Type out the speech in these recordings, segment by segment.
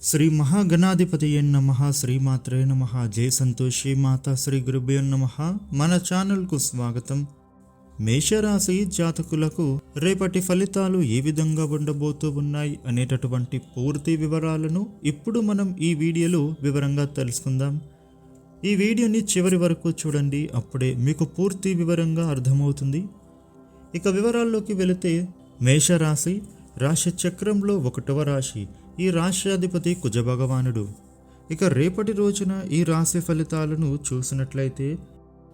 శ్రీ మహాగణాధిపతి నమ శ్రీమాత్రే నమ జయ సంతోషి మాత శ్రీ గురుభ్యో నమ. మన ఛానల్కు స్వాగతం. మేషరాశి జాతకులకు రేపటి ఫలితాలు ఏ విధంగా ఉండబోతూ ఉన్నాయి అనేటటువంటి పూర్తి వివరాలను ఇప్పుడు మనం ఈ వీడియోలో వివరంగా తెలుసుకుందాం. ఈ వీడియోని చివరి వరకు చూడండి అప్పుడే మీకు పూర్తి వివరంగా అర్థమవుతుంది. ఇక వివరాల్లోకి వెళితే మేషరాశి రాశి చక్రంలో ఒకటవ రాశి ఈ రాష్ట్రాధిపతి కుజభగవానుడు. ఇక రేపటి రోజున ఈ రాశి ఫలితాలను చూసినట్లయితే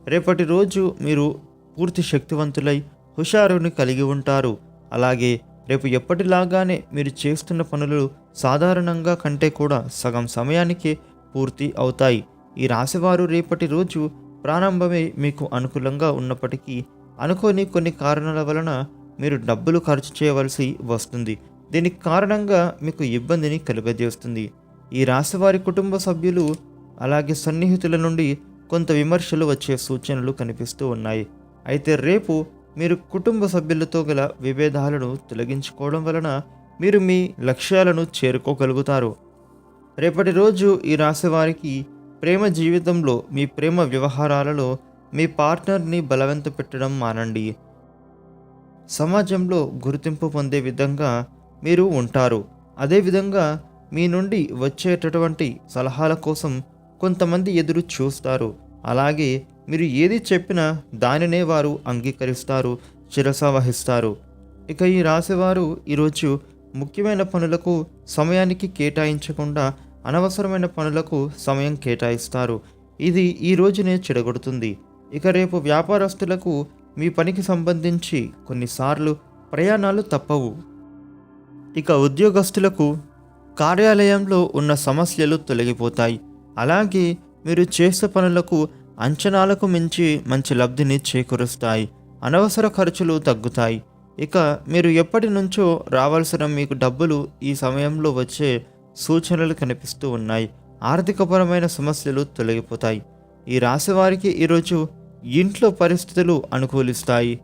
రేపటి రోజు మీరు పూర్తి శక్తివంతులై హుషారుని కలిగి ఉంటారు. అలాగే రేపు ఎప్పటిలాగానే మీరు చేస్తున్న పనులు సాధారణంగా కంటే కూడా సగం సమయానికి పూర్తి అవుతాయి. ఈ రాశివారు రేపటి రోజు ప్రారంభమే మీకు అనుకూలంగా ఉన్నప్పటికీ అనుకోని కొన్ని కారణాల వలన మీరు డబ్బులు ఖర్చు చేయవలసి వస్తుంది. దీనికి కారణంగా మీకు ఇబ్బందిని కలుగజేస్తుంది. ఈ రాశివారి కుటుంబ సభ్యులు అలాగే సన్నిహితుల నుండి కొంత విమర్శలు వచ్చే సూచనలు కనిపిస్తూ ఉన్నాయి. అయితే రేపు మీరు కుటుంబ సభ్యులతో గల విభేదాలను తొలగించుకోవడం వలన మీరు మీ లక్ష్యాలను చేరుకోగలుగుతారు. రేపటి రోజు ఈ రాశి వారికి ప్రేమ జీవితంలో మీ ప్రేమ వ్యవహారాలలో మీ పార్ట్నర్ని బలవంత పెట్టడం మానండి. సమాజంలో గుర్తింపు పొందే విధంగా మీరు ఉంటారు. అదేవిధంగా మీ నుండి వచ్చేటటువంటి సలహాల కోసం కొంతమంది ఎదురు చూస్తారు. అలాగే మీరు ఏది చెప్పినా దానినే వారు అంగీకరిస్తారు శిరస వహిస్తారు ఇక ఈ రాశివారు ఈరోజు ముఖ్యమైన పనులకు సమయానికి కేటాయించకుండా అనవసరమైన పనులకు సమయం కేటాయిస్తారు. ఇది ఈ రోజునే చెడగొడుతుంది. ఇక రేపు వ్యాపారస్తులకు మీ పనికి సంబంధించి కొన్నిసార్లు ప్రయాణాలు తప్పవు. ఇక ఉద్యోగస్తులకు కార్యాలయంలో ఉన్న సమస్యలు తొలగిపోతాయి. అలాగే మీరు చేసే పనులకు అంచనాలకు మించి మంచి లబ్ధిని చేకూరుస్తాయి. అనవసర ఖర్చులు తగ్గుతాయి. ఇక మీరు ఎప్పటి నుంచో రావాల్సిన మీకు డబ్బులు ఈ సమయంలో వచ్చే సూచనలు కనిపిస్తూ ఉన్నాయి. ఆర్థికపరమైన సమస్యలు తొలగిపోతాయి. ఈ రాశి వారికి ఈరోజు ఇంట్లో పరిస్థితులు అనుకూలిస్తాయి.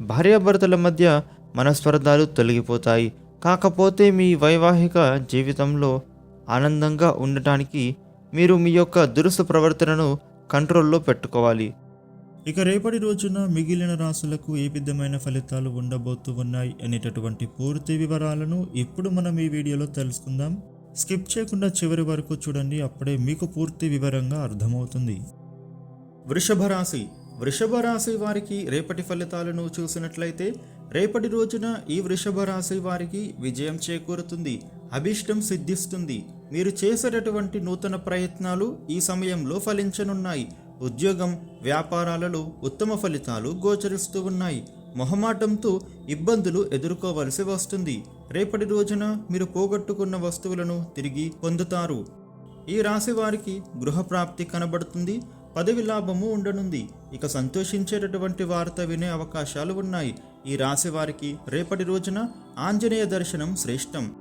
భార్యాభర్తల మధ్య మనస్పర్ధాలు తొలగిపోతాయి. కాకపోతే మీ వైవాహిక జీవితంలో ఆనందంగా ఉండటానికి మీరు మీ యొక్క దురుసు ప్రవర్తనను కంట్రోల్లో పెట్టుకోవాలి. ఇక రేపటి రోజున మిగిలిన రాశులకు ఏ విధమైన ఫలితాలు ఉండబోతూ ఉన్నాయి అనేటటువంటి పూర్తి వివరాలను ఇప్పుడు మనం ఈ వీడియోలో తెలుసుకుందాం. స్కిప్ చేయకుండా చివరి వరకు చూడండి అప్పుడే మీకు పూర్తి వివరంగా అర్థమవుతుంది. వృషభ రాశి. వృషభ రాశి వారికి రేపటి ఫలితాలను చూసినట్లయితే రేపటి రోజున ఈ వృషభ రాశి వారికి విజయం చేకూరుతుంది అభిష్టం సిద్ధిస్తుంది. మీరు చేసేటటువంటి నూతన ప్రయత్నాలు ఈ సమయంలో ఫలించనున్నాయి. ఉద్యోగం వ్యాపారాలలో ఉత్తమ ఫలితాలు గోచరిస్తూ ఉన్నాయి. మొహమాటంతో ఇబ్బందులు ఎదుర్కోవలసి వస్తుంది. రేపటి రోజున మీరు పోగొట్టుకున్న వస్తువులను తిరిగి పొందుతారు. ఈ రాశి వారికి గృహప్రాప్తి కనబడుతుంది. పదవి లాభము ఉండనుంది. ఇక సంతోషించేటటువంటి వార్త వినే అవకాశాలు ఉన్నాయి. ఈ రాశి వారికి రేపటి రోజున ఆంజనేయ దర్శనం శ్రేష్టం.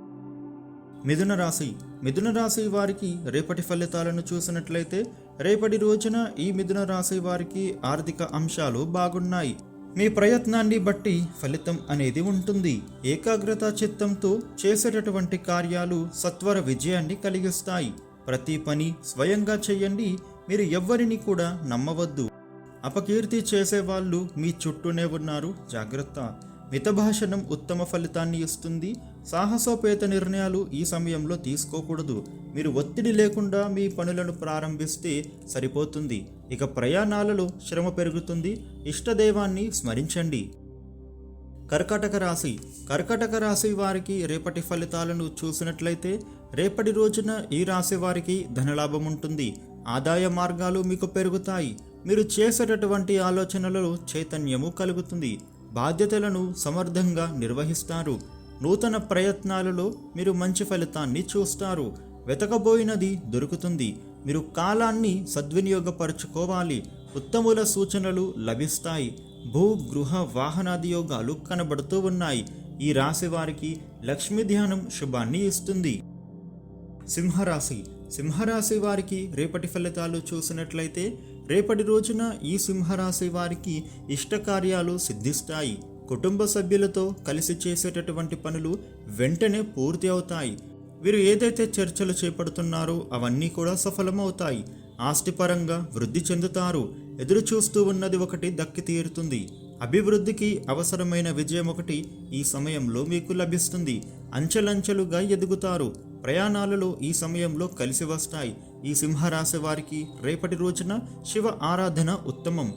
మిథున రాశి. మిథున రాశి వారికి రేపటి ఫలితాలను చూసినట్లయితే రేపటి రోజున ఈ మిథున రాశి వారికి ఆర్థిక అంశాలు బాగున్నాయి. మీ ప్రయత్నాన్ని బట్టి ఫలితం అనేది ఉంటుంది. ఏకాగ్రత చిత్తంతో చేసేటటువంటి కార్యాలు సత్వర విజయాన్ని కలిగిస్తాయి. ప్రతి పని స్వయంగా చేయండి. మీరు ఎవ్వరిని కూడా నమ్మవద్దు. అపకీర్తి చేసేవాళ్ళు మీ చుట్టూనే ఉన్నారు. జాగ్రత్త. మితభాషణం ఉత్తమ ఫలితాన్ని ఇస్తుంది. సాహసోపేత నిర్ణయాలు ఈ సమయంలో తీసుకోకూడదు. మీరు ఒత్తిడి లేకుండా మీ పనులను ప్రారంభిస్తే సరిపోతుంది. ఇక ప్రయాణాలలో శ్రమ పెరుగుతుంది. ఇష్టదైవాన్ని స్మరించండి. కర్కాటక రాశి. కర్కాటక రాశి వారికి రేపటి ఫలితాలను చూసినట్లయితే రేపటి రోజున ఈ రాశి వారికి ధనలాభం ఉంటుంది. ఆదాయ మార్గాలు మీకు పెరుగుతాయి. మీరు చేసేటటువంటి ఆలోచనలలో చైతన్యము కలుగుతుంది. బాధ్యతలను సమర్థంగా నిర్వహిస్తారు. నూతన ప్రయత్నాలలో మీరు మంచి ఫలితాన్ని చూస్తారు. వెతకబోయినది దొరుకుతుంది. మీరు కాలాన్ని సద్వినియోగపరచుకోవాలి. ఉత్తముల సూచనలు లభిస్తాయి. భూ గృహ వాహనాది యోగాలు కనబడుతూ ఉన్నాయి. ఈ రాశి వారికి లక్ష్మీ ధ్యానం శుభాన్ని ఇస్తుంది. సింహరాశి సింహరాశి వారికి రేపటి ఫలితాలు చూసినట్లయితే రేపటి రోజున ఈ సింహరాశి వారికి ఇష్టకార్యాలు సిద్ధిస్తాయి. కుటుంబ సభ్యులతో కలిసి చేసేటటువంటి పనులు వెంటనే పూర్తి అవుతాయి. వీరు ఏదైతే చర్చలు చేపడుతున్నారో అవన్నీ కూడా సఫలమవుతాయి. ఆస్తిపరంగా వృద్ధి చెందుతారు. ఎదురు చూస్తూ ఉన్నది ఒకటి దక్కి తీరుతుంది. అభివృద్ధికి అవసరమైన విజయం ఒకటి ఈ సమయంలో మీకు లభిస్తుంది. అంచెలంచెలుగా ఎదుగుతారు. ప్రయాణాలలో ఈ సమయంలో కలిసి వస్తాయి. ఈ సింహరాశి వారికి రేపటి రోజున శివ ఆరాధన ఉత్తమం.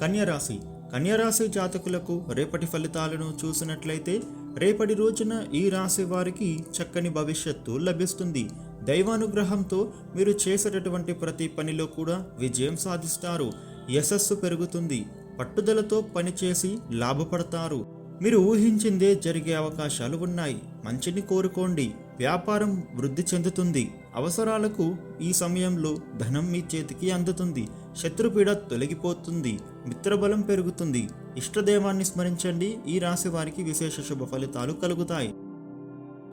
కన్యరాశి. కన్యరాశి జాతకులకు రేపటి ఫలితాలను చూసినట్లయితే రేపటి రోజున ఈ రాశి వారికి చక్కని భవిష్యత్తు లభిస్తుంది. దైవానుగ్రహంతో మీరు చేసేటటువంటి ప్రతి పనిలో కూడా విజయం సాధిస్తారు. యశస్సు పెరుగుతుంది. పట్టుదలతో పనిచేసి లాభపడతారు. మీరు ఊహించిందే జరిగే అవకాశాలు ఉన్నాయి. మంచిని కోరుకోండి. వ్యాపారం వృద్ధి చెందుతుంది. అవసరాలకు ఈ సమయంలో ధనం మీ చేతికి అందుతుంది. శత్రుపీడ తొలగిపోతుంది. మిత్రబలం పెరుగుతుంది. ఇష్టదేవాన్ని స్మరించండి. ఈ రాశి వారికి విశేష శుభ ఫలితాలు కలుగుతాయి.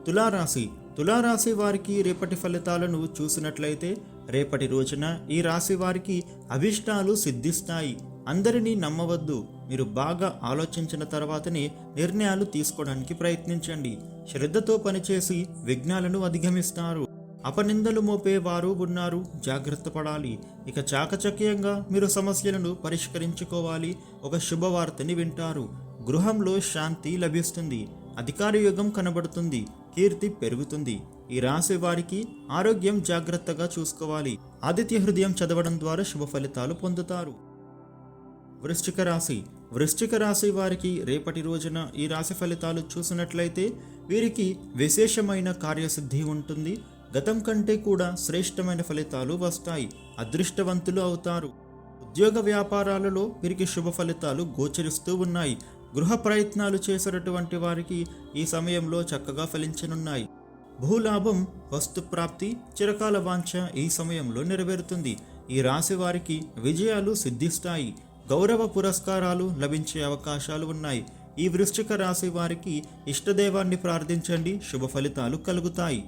తులారాశి. తులారాశి వారికి రేపటి ఫలితాలను చూసినట్లయితే రేపటి రోజున ఈ రాశి వారికి అభిష్టాలు సిద్ధిస్తాయి. అందరినీ నమ్మవద్దు. మీరు బాగా ఆలోచించిన తర్వాతనే నిర్ణయాలు తీసుకోవడానికి ప్రయత్నించండి. శ్రద్ధతో పనిచేసి విఘ్నాలను అధిగమిస్తారు. అపనిందలు మోపే వారు ఉన్నారు. జాగ్రత్త పడాలి. ఇక చాకచక్యంగా మీరు సమస్యలను పరిష్కరించుకోవాలి. ఒక శుభవార్తని వింటారు. గృహంలో శాంతి లభిస్తుంది. అధికార యుగం కనబడుతుంది. కీర్తి పెరుగుతుంది. ఈ రాశి వారికి ఆరోగ్యం జాగ్రత్తగా చూసుకోవాలి. ఆదిత్య హృదయం చదవడం ద్వారా శుభ ఫలితాలు పొందుతారు. వృశ్చిక రాశి. వృశ్చిక రాశి వారికి రేపటి రోజున ఈ రాశి ఫలితాలు చూసినట్లయితే వీరికి విశేషమైన కార్యసిద్ధి ఉంటుంది. గతం కంటే కూడా శ్రేష్టమైన ఫలితాలు వస్తాయి. అదృష్టవంతులు అవుతారు. ఉద్యోగ వ్యాపారాలలో వీరికి శుభ ఫలితాలు గోచరిస్తూ ఉన్నాయి. గృహ ప్రయత్నాలు చేసినటువంటి వారికి ఈ సమయంలో చక్కగా ఫలించనున్నాయి. భూలాభం వస్తు ప్రాప్తి చిరకాల వాంఛ ఈ సమయంలో నెరవేరుతుంది. ఈ రాశి వారికి విజయాలు సిద్ధిస్తాయి. గౌరవ పురస్కారాలు లభించే అవకాశాలు ఉన్నాయి. ఈ వృశ్చిక రాశి వారికి ఇష్టదేవాన్ని ప్రార్థించండి. శుభ ఫలితాలు కలుగుతాయి.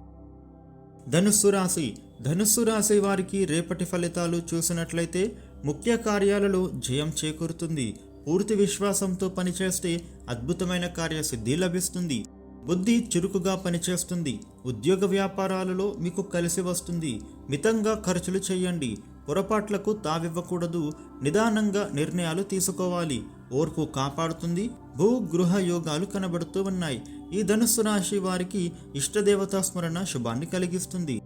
ధనుస్సు రాశి. ధనుస్సు రాశి వారికి రేపటి ఫలితాలు చూసినట్లయితే ముఖ్య కార్యాలలో జయం చేకూరుతుంది. పూర్తి విశ్వాసంతో పనిచేస్తే అద్భుతమైన కార్యసిద్ధి లభిస్తుంది. బుద్ధి చురుకుగా పనిచేస్తుంది. ఉద్యోగ వ్యాపారాలలో మీకు కలిసి వస్తుంది. మితంగా ఖర్చులు చేయండి. పొరపాట్లకు తావివ్వకూడదు నిదానంగా నిర్ణయాలు తీసుకోవాలి. ఓర్పు కాపాడుతుంది భూ గృహ యోగాలు కనబడుతూ ఉన్నాయి. ఈ ధనుస్సు రాశి వారికి ఇష్టదేవతా స్మరణ శుభాన్ని కలిగిస్తుంది.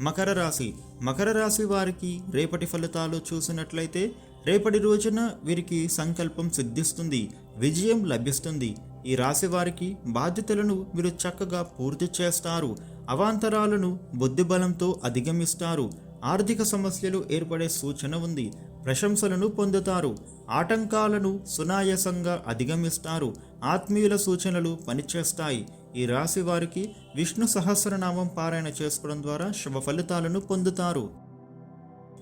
మకర రాశి. మకర రాశి వారికి రేపటి ఫలితాలు చూసినట్లయితే రేపటి రోజున వీరికి సంకల్పం సిద్ధిస్తుంది విజయం లభిస్తుంది. ఈ రాశి వారికి బాధ్యతలను మీరు చక్కగా పూర్తి చేస్తారు. అవాంతరాలను బుద్ధిబలంతో అధిగమిస్తారు. ఆర్థిక సమస్యలు ఏర్పడే సూచన ఉంది. ప్రశంసలను పొందుతారు. ఆటంకాలను సునాయాసంగా అధిగమిస్తారు. ఆత్మీయుల సూచనలు పనిచేస్తాయి. ఈ రాశి వారికి విష్ణు సహస్రనామం పారాయణ చేసుకోవడం ద్వారా శుభ ఫలితాలను పొందుతారు.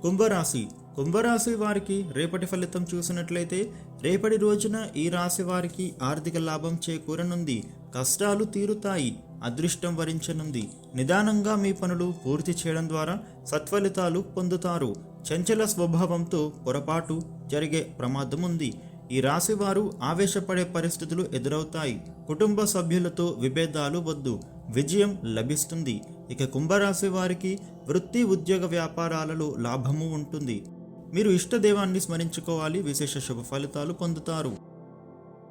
కుంభరాశి. కుంభరాశి వారికి రేపటి ఫలితం చూసినట్లయితే రేపటి రోజున ఈ రాశి వారికి ఆర్థిక లాభం చేకూరనుంది. కష్టాలు తీరుతాయి. అదృష్టం వరించనుంది. నిదానంగా మీ పనులు పూర్తి చేయడం ద్వారా సత్ఫలితాలు పొందుతారు. చంచల స్వభావంతో పొరపాటు జరిగే ప్రమాదం ఉంది ఈ రాశి వారు ఆవేశపడే పరిస్థితులు ఎదురవుతాయి. కుటుంబ సభ్యులతో విభేదాలు వద్దు. విజయం లభిస్తుంది. ఇక కుంభరాశి వారికి వృత్తి ఉద్యోగ వ్యాపారాలలో లాభము ఉంటుంది. మీరు ఇష్టదేవాన్ని స్మరించుకోవాలి. విశేష శుభ ఫలితాలు పొందుతారు.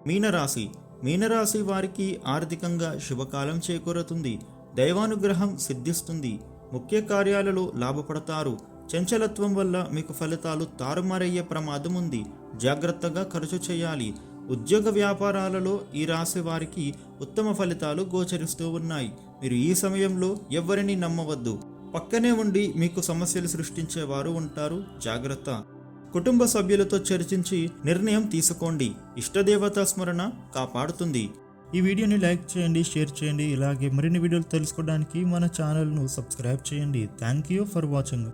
మీనరాశి మీనరాశి వారికి ఆర్థికంగా శుభకాలం చేకూరుతుంది. దైవానుగ్రహం సిద్ధిస్తుంది. ముఖ్య కార్యాలలో లాభపడతారు. చంచలత్వం వల్ల మీకు ఫలితాలు తారుమారయ్యే ప్రమాదం ఉంది. జాగ్రత్తగా ఖర్చు చేయాలి. ఉద్యోగ వ్యాపారాలలో ఈ రాశి వారికి ఉత్తమ ఫలితాలు గోచరిస్తూ ఉన్నాయి. మీరు ఈ సమయంలో ఎవరిని నమ్మవద్దు. పక్కనే ఉండి మీకు సమస్యలు సృష్టించేవారు ఉంటారు. జాగ్రత్త. కుటుంబ సభ్యులతో చర్చించి నిర్ణయం తీసుకోండి. ఇష్టదేవతా స్మరణ కాపాడుతుంది. ఈ వీడియోని లైక్ చేయండి షేర్ చేయండి. ఇలాగే మరిన్ని వీడియోలు తెలుసుకోవడానికి మన ఛానల్ను సబ్స్క్రైబ్ చేయండి. Thank you for watching.